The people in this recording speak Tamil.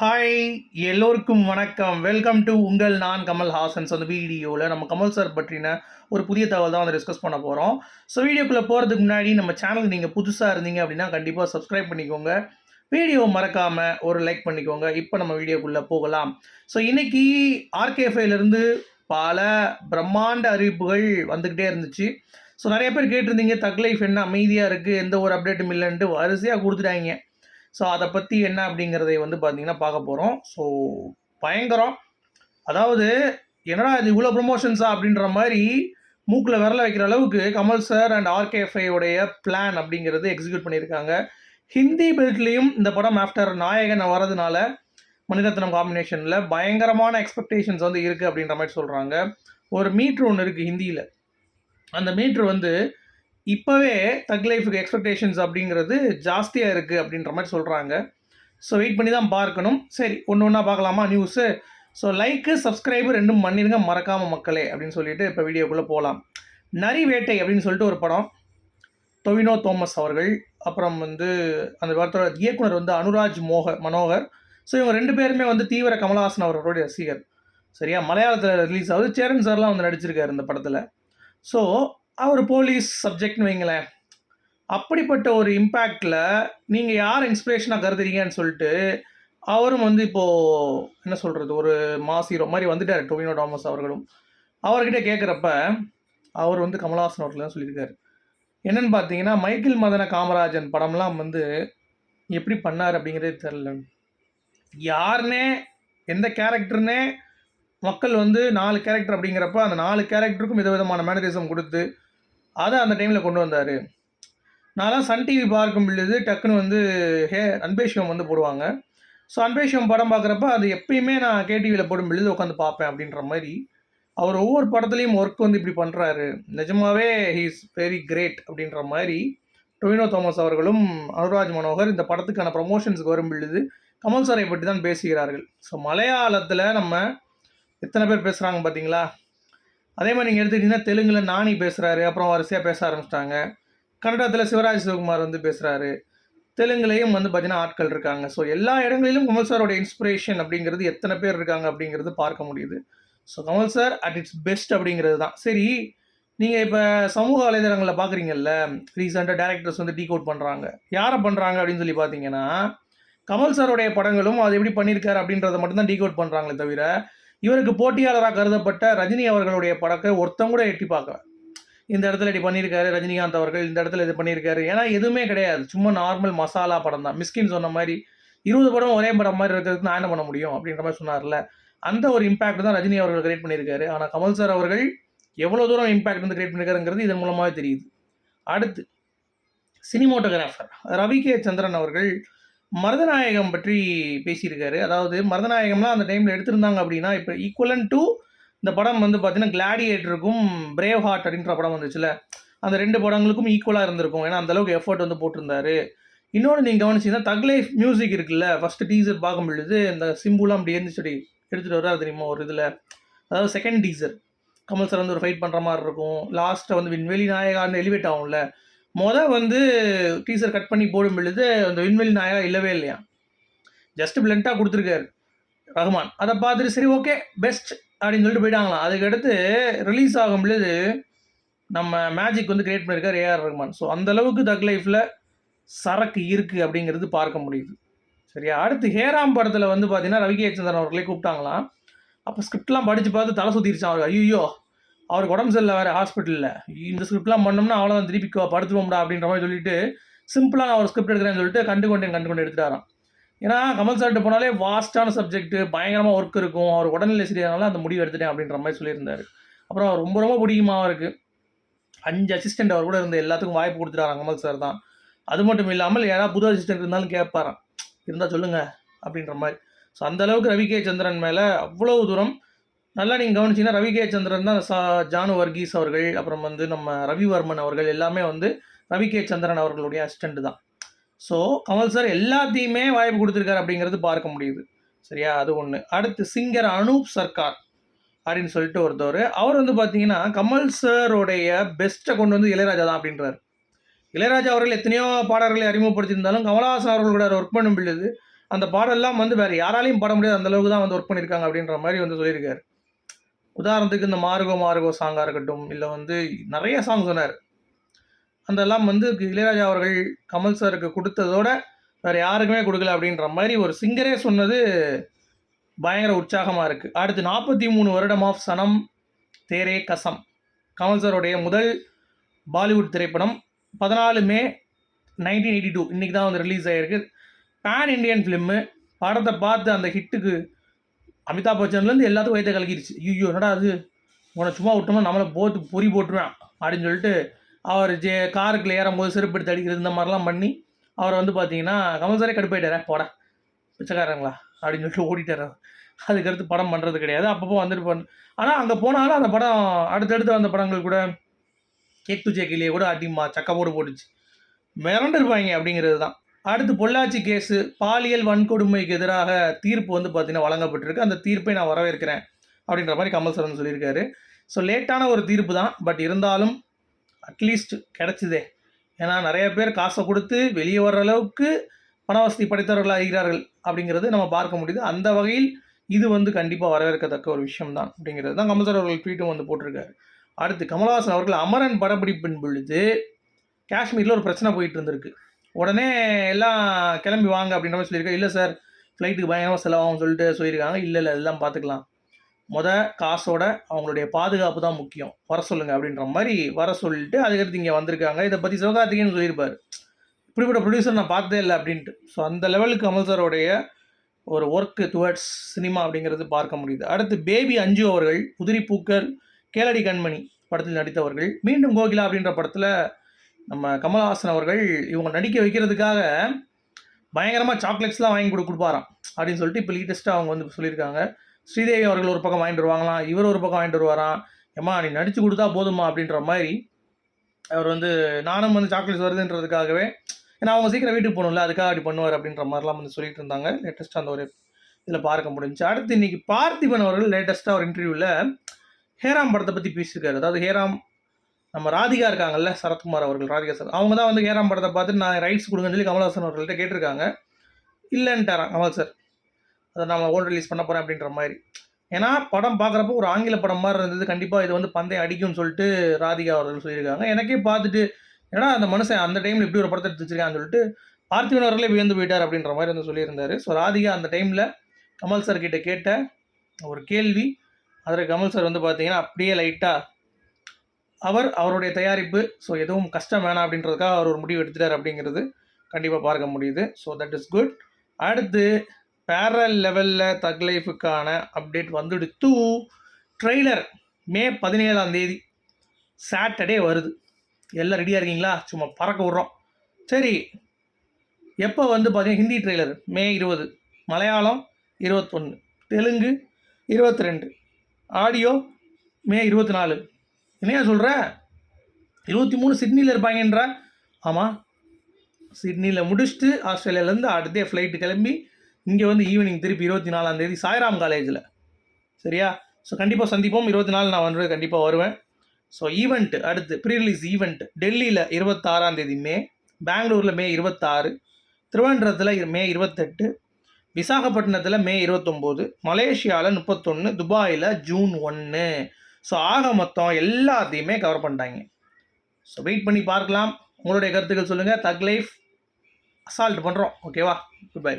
ஹாய் எல்லோருக்கும் வணக்கம். வெல்கம் டு உங்கள் நான் கமல் ஹாசன்ஸ் அந்த வீடியோவில் நம்ம கமல் சார் பற்றின ஒரு புதிய தகவல் தான் வந்து டிஸ்கஸ் பண்ண போகிறோம் ஸோ வீடியோக்குள்ளே போகிறதுக்கு முன்னாடி நம்ம சேனல் நீங்கள் புதுசாக இருந்தீங்க அப்படின்னா கண்டிப்பாக சப்ஸ்கிரைப் பண்ணிக்கோங்க. வீடியோ மறக்காமல் ஒரு லைக் பண்ணிக்கோங்க. இப்போ நம்ம வீடியோக்குள்ளே போகலாம். ஸோ இன்றைக்கி ஆர்கேஃபைலேருந்து பல பிரம்மாண்ட அறிவிப்புகள் வந்துக்கிட்டே இருந்துச்சு. ஸோ நிறைய பேர் கேட்டிருந்தீங்க தக் லைஃப் என்ன அமைதியாக இருக்குது எந்த ஒரு அப்டேட்டும் இல்லைன்ட்டு. வரிசையாக கொடுத்துட்டாங்க. ஸோ அதை பற்றி என்ன அப்படிங்கிறதை வந்து பார்த்தீங்கன்னா பார்க்க போகிறோம் ஸோ பயங்கரம். அதாவது என்னடா இது இவ்வளோ ப்ரொமோஷன்ஸா அப்படின்ற மாதிரி மூக்கில் விரல வைக்கிற அளவுக்கு கமல் சார் அண்ட் ஆர்கேஎஃப்ஐ உடைய பிளான் அப்படிங்கிறது எக்ஸிக்யூட் பண்ணியிருக்காங்க. ஹிந்தி பெல்ட்லேயும் இந்த படம் ஆஃப்டர் நாயகன் வரதுனால மணிரத்னம் காம்பினேஷனில் பயங்கரமான எக்ஸ்பெக்டேஷன்ஸ் வந்து இருக்குது அப்படின்ற மாதிரி சொல்கிறாங்க ஒரு மீட்ரு ஒன்று இருக்குது ஹிந்தியில். அந்த மீட்ரு வந்து இப்போவே தக் லைஃபுக்கு எக்ஸ்பெக்டேஷன்ஸ் அப்படிங்கிறது ஜாஸ்தியாக இருக்குது அப்படின்ற மாதிரி சொல்கிறாங்க ஸோ வெயிட் பண்ணி தான் பார்க்கணும். சரி ஒன்று ஒன்றா பார்க்கலாமா நியூஸு ஸோ லைக்கு சப்ஸ்கிரைபு ரெண்டும் பண்ணிடுங்க மறக்காம மக்களே அப்படின்னு சொல்லிட்டு இப்போ வீடியோக்குள்ளே போகலாம் நரி வேட்டை அப்படின்னு சொல்லிட்டு ஒரு படம். டொவினோ தோமஸ் அவர்கள் அப்புறம் வந்து அந்த படத்தோட இயக்குனர் வந்து அனுராஜ் மோக மனோகர். ஸோ இவங்க ரெண்டு பேருமே வந்து தீவிர கமலஹாசன் அவர்களுடைய ரசிகர். சரியா? மலையாளத்தில் ரிலீஸ் ஆகுது. சேரன் சார்லாம் வந்து நடிச்சிருக்காரு இந்த படத்தில். ஸோ அவர் போலீஸ் சப்ஜெக்ட்னு வைங்களேன். அப்படிப்பட்ட ஒரு இம்பேக்டில் நீங்கள் யார் இன்ஸ்பிரேஷனாக கருதுறீங்கன்னு சொல்லிட்டு அவரும் வந்து இப்போது என்ன சொல்கிறது ஒரு மாஸ் ஹீரோ மாதிரி வந்துட்டார் டொவினோ டாமஸ் அவர்களும். அவர்கிட்ட கேட்குறப்ப அவர் வந்து கமலஹாசன் அவர்கள் தான் சொல்லியிருக்காரு. என்னென்னு பார்த்தீங்கன்னா மைக்கேல் மதன காமராஜன் படம்லாம் வந்து எப்படி பண்ணார் அப்படிங்கிறதே தெரில யாருனே எந்த கேரக்டர்னே மக்கள் வந்து நாலு கேரக்டர் அப்படிங்கிறப்ப அந்த நாலு கேரக்டருக்கும் விதவிதமான மேனரிசம் கொடுத்து அதை அந்த டைமில் கொண்டு வந்தார். நான்லாம் சன் டிவி பார்க்கும் பொழுது டக்குன்னு வந்து ஹே அன்பேஷிவம் வந்து போடுவாங்க. ஸோ அன்பேஷிவம் படம் பார்க்குறப்ப அது எப்பயுமே நான் கேடிவியில் போடும் பொழுது உட்காந்து பார்ப்பேன் அப்படின்ற மாதிரி அவர் ஒவ்வொரு படத்துலையும் ஒர்க் வந்து இப்படி பண்ணுறாரு நிஜமாவே ஹீ இஸ் வெரி கிரேட் அப்படின்ற மாதிரி டொவினோ தாமஸ் அவர்களும் அனுராஜ் மனோகர் இந்த படத்துக்கான ப்ரமோஷன்ஸுக்கு வரும் பொழுது கமல் சாரை பற்றி தான் பேசுகிறார்கள். ஸோ மலையாளத்தில் நம்ம எத்தனை பேர் பேசுகிறாங்க பார்த்தீங்களா அதே மாதிரி நீங்கள் எடுத்துக்கிட்டிங்கன்னா தெலுங்கில் நானி பேசுகிறாரு அப்புறம் வரிசையாக பேச ஆரம்பிச்சிட்டாங்க. கன்னடத்தில் சிவராஜ் சிவகுமார் வந்து பேசுகிறாரு தெலுங்குலேயும் வந்து பார்த்தீங்கன்னா ஆட்கள் இருக்காங்க. ஸோ எல்லா இடங்களிலும் கமல் சாரோட இன்ஸ்பிரேஷன் அப்படிங்கிறது எத்தனை பேர் இருக்காங்க அப்படிங்கிறது பார்க்க முடியுது. So Kamal sir at its best அப்படிங்கிறது தான். சரி நீங்கள் இப்போ சமூக வலைதளங்களில் பார்க்குறீங்கல்ல ரீசெண்டாக டேரக்டர்ஸ் வந்து டீ கோட் பண்ணுறாங்க யாரை பண்ணுறாங்க அப்படின்னு சொல்லி பார்த்தீங்கன்னா கமல் சாரோடைய படங்களும் அது எப்படி பண்ணியிருக்காரு அப்படின்றத மட்டும்தான் டீ கோட் பண்ணுறாங்களே தவிர இவருக்கு போட்டியாளராக கருதப்பட்ட ரஜினி அவர்களுடைய படத்தை ஒருத்தம் கூட எட்டி பார்க்கல. இந்த இடத்துல இப்படி பண்ணியிருக்காரு ரஜினிகாந்த் அவர்கள் இந்த இடத்துல இது பண்ணியிருக்காரு. ஏன்னா எதுவுமே கிடையாது. சும்மா நார்மல் மசாலா படம் தான். மிஸ்கின் சொன்ன மாதிரி இருபது படம் ஒரே படம் மாதிரி இருக்கிறதுக்கு நான் என்ன பண்ண முடியும்? அப்படின்ற மாதிரி சொன்னார்ல. அந்த ஒரு இம்பாக்ட் தான் ரஜினி அவர்கள் கிரியேட் பண்ணியிருக்காரு. ஆனால் கமல் சார் அவர்கள் எவ்வளோ தூரம் இம்பாக்ட் வந்து கிரியேட் பண்ணியிருக்காருங்கிறது இதன் மூலமாகவே தெரியுது. அடுத்து சினிமோட்டோகிராஃபர் ரவி கே சந்திரன் அவர்கள் மருதநாயகம் பற்றி பேசியிருக்காரு. அதாவது மருதநாயகம்லாம் அந்த டைமில் எடுத்திருந்தாங்க அப்படின்னா இப்போ ஈக்குவலன் டு இந்த படம் வந்து பார்த்தீங்கன்னா கிளாடியேட்டருக்கும் பிரேவ் ஹார்ட் அப்படின்ற படம் வந்துச்சுல. அந்த ரெண்டு படங்களுக்கும் ஈக்குவலாக இருந்திருக்கும். ஏன்னா அந்த அளவுக்கு எஃபர்ட் வந்து போட்டிருந்தாரு. இன்னொன்று நீங்கள் கவனிச்சிங்கன்னா தக் லைஃப் மியூசிக் இருக்குல்ல ஃபஸ்ட்டு டீசர் பார்க்கும் பொழுது இந்த சிம்புலாம் அப்படி இருந்து சொல்லி எடுத்துகிட்டு வர்றாரு தெரியுமா ஒரு இதில். அதாவது செகண்ட் டீசர் கமல் சார் வந்து ஒரு ஃபைட் பண்ணுற மாதிரி இருக்கும். லாஸ்ட்டை வந்து விண்வெளி நாயகான்னு எலிவேட் ஆகும்ல. மொதல் வந்து டீசர் கட் பண்ணி போடும் பொழுது அந்த விண்வெளி நாயகா இல்லவே இல்லையா? ஜஸ்ட் பிளண்ட்டாக கொடுத்துருக்காரு ரஹ்மான் அதை பார்த்துட்டு சரி ஓகே பெஸ்ட் அப்படின்னு சொல்லிட்டு போயிட்டாங்களாம். அதுக்கடுத்து ரிலீஸ் ஆகும் பொழுது நம்ம மேஜிக் வந்து கிரியேட் பண்ணியிருக்கார் ஏஆர் ரஹ்மான் ஸோ அந்தளவுக்கு தக் லைஃப்பில் சரக்கு இருக்குது அப்படிங்கிறது பார்க்க முடியுது. சரியா? அடுத்து ஹேராம் படத்தில் வந்து பார்த்தீங்கன்னா ரவிகே சந்திரன் அவர்களே கூப்பிட்டாங்களாம். அப்போ ஸ்கிரிப்ட்லாம் படித்து பார்த்து தலை சுற்றிருச்சான் அவர். ஐயோ அவருக்கு உடம்பு சரியில்லை வேறு ஹாஸ்பிட்டலில். இந்த ஸ்கிரிப்ட்லாம் பண்ணோம்னா அவ்வளோதான் திருப்பி படுத்துருவோம்டா அப்படின்ற மாதிரி சொல்லிட்டு சிம்பிளாக நான் ஒரு ஸ்கிரிப்ட் எடுக்கிறேன்னு சொல்லிட்டு கண்டு கொண்டேன் கண்டு கொண்டு எடுத்துட்டாராம். ஏன்னா கமல் சார்கிட்ட போனாலே வாஸ்டான சப்ஜெக்ட் பயங்கரமாக ஒர்க் இருக்கும் அவர் உடல்நிலை சரியானால அந்த முடிவு எடுத்துட்டேன் அப்படின்ற மாதிரி சொல்லியிருந்தார். அப்புறம் ரொம்ப ரொம்ப பிடிக்குமா அவருக்கு அஞ்சு அசிஸ்டண்ட் அவர் கூட இருந்த எல்லாத்துக்கும் வாய்ப்பு கொடுத்துட்டாராம் கமல் சார் தான். அது மட்டும் இல்லாமல் யாராவது புது அசிஸ்டன்ட் இருந்தாலும் கேட்பாராம். இருந்தால் சொல்லுங்கள் அப்படின்ற மாதிரி. ஸோ அந்த அளவுக்கு ரவி கே சந்திரன் மேலே அவ்வளோ தூரம் நல்லா நீங்கள் கவனிச்சிங்கன்னா ரவி கே சந்திரன் தான் சா ஜானு வர்கீஸ் அவர்கள் அப்புறம் வந்து நம்ம ரவிவர்மன் அவர்கள் எல்லாமே வந்து ரவி கே சந்திரன் அவர்களுடைய அசிஸ்டண்ட் தான். ஸோ கமல் சார் எல்லாத்தையுமே வாய்ப்பு கொடுத்துருக்காரு அப்படிங்கிறது பார்க்க முடியுது. சரியா? அது ஒன்று அடுத்து சிங்கர் அனூப் சர்க்கார் அப்படின்னு சொல்லிட்டு ஒருத்தவர். அவர் வந்து பார்த்தீங்கன்னா கமல் சாரோடைய பெஸ்ட்டை கொண்டு வந்து இளையராஜா தான் அப்படின்றார். இளையராஜா அவர்கள் எத்தனையோ பாடல்களை அறிமுகப்படுத்தியிருந்தாலும் கமலஹாசன் அவர்கள் கூட ஒர்க் பண்ணும் பொழுது அந்த பாடல்லாம் வந்து வேறு யாராலையும் பாட முடியாது அந்தளவுக்கு தான் வந்து ஒர்க் பண்ணியிருக்காங்க அப்படின்ற மாதிரி வந்து சொல்லியிருக்காரு. உதாரணத்துக்கு இந்த மார்கோ மார்கோ சாங்காக இருக்கட்டும் இல்லை வந்து நிறைய சாங் சொன்னார். அதெல்லாம் வந்து இளையராஜா அவர்கள் கமல் சாருக்கு கொடுத்ததோட வேறு யாருக்குமே கொடுக்கல அப்படின்ற மாதிரி ஒரு சிங்கரே சொன்னது பயங்கர உற்சாகமாக இருக்குது அடுத்து நாற்பத்தி மூணு வருடம் ஆஃப் சனம் தேரே கசம். கமல் சாருடைய முதல் பாலிவுட் திரைப்படம் பதினாலு மே நைன்டீன் எயிட்டி டூ இன்றைக்கி தான் வந்து ரிலீஸ் ஆகிருக்கு பேன் இண்டியன் ஃபிலிம்மு படத்தை பார்த்து அந்த ஹிட்டுக்கு அமிதாப் பச்சன்லேருந்து எல்லாத்துக்கும் வயத்தை கலக்கிடுச்சு ஐயோ என்னடா அது உன்னை சும்மா விட்டோம்னா நம்மளை போட்டு பொறி போட்டுருவேன் அப்படின்னு சொல்லிட்டு அவர் ஜே காருக்குள்ள ஏறும்போது செருப்பு எடுத்து அடிக்கிறது இந்த மாதிரிலாம் பண்ணி அவரை வந்து பார்த்தீங்கன்னா கமல் சாரே கடுப்பாயிட்டாரே போட பிச்சைக்காரங்களா? அப்படின்னு சொல்லிட்டு ஓடிட்டார் அதுக்கடுத்து படம் பண்ணுறது கிடையாது. அப்பப்போ வந்துட்டு பண்ண ஆனால் அங்கே போனாலும் அந்த படம் அடுத்தடுத்து வந்த படங்கள் கூட கேக் டு கூட அடிமா சக்கப்போடு போடு போட்டுச்சு. மிரண்டு இருப்பாங்க அப்படிங்கிறது தான். அடுத்து பொள்ளாச்சி கேஸு பாலியல் வன்கொடுமைக்கு எதிராக தீர்ப்பு வந்து பார்த்திங்கன்னா வழங்கப்பட்டிருக்கு. அந்த தீர்ப்பை நான் வரவேற்கிறேன் அப்படின்ற மாதிரி கமல் சொல்லியிருக்காரு. ஸோ லேட்டான ஒரு தீர்ப்பு தான். பட் இருந்தாலும் அட்லீஸ்ட் கிடச்சிதே. ஏன்னா நிறைய பேர் காசை கொடுத்து வெளியே வர்ற அளவுக்கு பண வசதி படைத்தவர்களாக இருக்கிறார்கள் அப்படிங்கிறது நம்ம பார்க்க முடியுது. அந்த வகையில் இது வந்து கண்டிப்பாக வரவேற்கத்தக்க ஒரு விஷயம் தான் அப்படிங்கிறது தான் கமல் சார் அவர்கள் ட்வீட்டும் வந்து போட்டிருக்காரு. அடுத்து கமலஹாசன் அவர்கள் அமரன் படப்பிடிப்பின் பொழுது காஷ்மீரில் ஒரு பிரச்சனை போயிட்டு இருந்திருக்கு. உடனே எல்லாம் கிளம்பி வாங்க அப்படின்ற மாதிரி சொல்லியிருக்கேன் இல்லை சார் ஃப்ளைட்டுக்கு பயங்கரமாக செலவாகும் சொல்லிட்டு சொல்லியிருக்காங்க. இல்லை இல்லை எல்லாம் பார்த்துக்கலாம் முத காசோட அவங்களுடைய பாதுகாப்பு தான் முக்கியம். வர சொல்லுங்க அப்படின்ற மாதிரி வர சொல்லிட்டு அதுக்கடுத்து இங்கே வந்திருக்காங்க. இதை பற்றி சிவகார்த்திகேயன் சொல்லியிருப்பார். இப்படிப்பட்ட ப்ரொடியூசர் நான் பார்த்ததே இல்லை அப்படின்ட்டு. ஸோ அந்த லெவலுக்கு கமல் சாரோடைய ஒரு ஒர்க்கு டுவர்ட்ஸ் சினிமா அப்படிங்கிறது பார்க்க முடியுது. அடுத்து பேபி அஞ்சு அவர்கள் புதிரி பூக்கள் கேளடி கண்மணி படத்தில் நடித்தவர்கள் மீண்டும் கோகிலா அப்படின்ற படத்தில் நம்ம கமல்ஹாசன் அவர்கள் இவங்க நடிக்க வைக்கிறதுக்காக பயங்கரமாக சாக்லேட்ஸ்லாம் வாங்கி கொடு கொடுப்பாராம். அப்படின்னு சொல்லிட்டு இப்போ லேட்டஸ்ட்டாக அவங்க வந்து சொல்லியிருக்காங்க. ஸ்ரீதேவி அவர்கள் ஒரு பக்கம் வாங்கிட்டு வருவாங்களாம் இவர் ஒரு பக்கம் வாங்கிட்டு வருவாராம். ஏம்மா நீ நடிச்சு கொடுத்தா போதுமா அப்படின்ற மாதிரி அவர் வந்து நானும் வந்து சாக்லேட்ஸ் வருதுன்றதுக்காகவே ஏன்னா அவங்க சீக்கிரம் வீட்டுக்கு போகணும்ல அதுக்காக அப்படி பண்ணுவார் அப்படின்ற மாதிரிலாம் வந்து சொல்லிட்டு இருந்தாங்க. லேட்டஸ்ட்டாக அந்த ஒரு இதில் பார்க்க முடிஞ்சுச்சு அடுத்து இன்னைக்கு பார்த்திபன் அவர்கள் லேட்டஸ்ட்டாக ஒரு இன்டர்வியூவில் ஹேராம் படத்தை பற்றி பேசியிருக்காரு. அதாவது ஹேராம் நம்ம ராதிகா இருக்காங்கல்ல சரத்குமார் அவர்கள் ராதிகா சார். அவங்க தான் வந்து ஏறாம் படத்தை பார்த்து நான் ரைட்ஸ் கொடுங்கன்னு சொல்லி கமல்ஹாசன் அவர்கள்ட்ட கேட்டிருக்காங்க. இல்லைன்ட்டாரான் கமல் சார். அதை நம்ம ஓல்டு ரிலீஸ் பண்ண போகிறேன் அப்படின்ற மாதிரி. ஏன்னா படம் பார்க்குறப்போ ஒரு ஆங்கில படம் மாதிரி இருந்தது. கண்டிப்பாக இது வந்து பந்தயம் அடிக்கும்னு சொல்லிட்டு ராதிகா அவர்கள் சொல்லியிருக்காங்க. எனக்கே பார்த்துட்டு ஏன்னா அந்த மனுஷன் அந்த டைமில் இப்படி ஒரு படத்தை எடுத்து வச்சிருக்கான்னு சொல்லிட்டு பார்த்திபன் அவர்களே வியந்து போயிட்டார் அப்படின்ற மாதிரி வந்து சொல்லியிருந்தார். ஸோ ராதிகா அந்த டைமில் கமல் சார் கிட்ட கேட்ட ஒரு கேள்வி. அதில் கமல் சார் வந்து பார்த்தீங்கன்னா அப்படியே லைட்டாக அவர் அவருடைய தயாரிப்பு ஸோ எதுவும் கஷ்டம் வேணாம் அப்படின்றதுக்காக அவர் ஒரு முடிவு எடுத்துட்டார் அப்படிங்கிறது கண்டிப்பாக பார்க்க முடியுது. ஸோ தட் இஸ் குட் அடுத்து பேரல் லெவலில் தக் லைஃபுக்கான அப்டேட் வந்துடுத்து ட்ரெய்லர் மே பதினேழாம் தேதி சாட்டர்டே வருது. எல்லாம் ரெடியாக இருக்கீங்களா? சும்மா பறக்க விட்றோம். சரி எப்போ வந்து பார்த்தீங்கன்னா ஹிந்தி ட்ரெய்லர் மே இருபது. மலையாளம் இருபத்தொன்று தெலுங்கு இருபத்தி ரெண்டு ஆடியோ மே இருபத்தி நாலு. என்னையா சொல்கிற இருபத்தி மூணு சிட்னியில் இருப்பாங்கன்ற? ஆமாம் சிட்னியில் முடிச்சுட்டு ஆஸ்திரேலியாவிலேருந்து அடுத்தே ஃப்ளைட்டு கிளம்பி இங்கே வந்து ஈவினிங் திருப்பி இருபத்தி நாலாம் தேதி சாய்ராம் காலேஜில் சரியா? ஸோ கண்டிப்பாக சந்திப்போம். இருபத்தி நாலு நான் வந்து கண்டிப்பாக வருவேன். ஸோ ஈவெண்ட்டு அடுத்து ப்ரீரிலீஸ் ஈவெண்ட் டெல்லியில் இருபத்தாறாம் தேதி மே பெங்களூரில் மே இருபத்தாறு திருவனந்தபுரத்தில் மே இருபத்தெட்டு விசாகப்பட்டினத்தில் மே இருபத்தொம்போது மலேசியாவில் முப்பத்தொன்று துபாயில் ஜூன் ஒன்று ஸோ ஆக மொத்தம் எல்லாத்தையுமே கவர் பண்ணிட்டாங்க. ஸோ வெயிட் பண்ணி பார்க்கலாம். உங்களுடைய கருத்துக்கள் சொல்லுங்கள் தக் லைஃப் அசால்ட் பண்ணுறோம் ஓகேவா குட் பை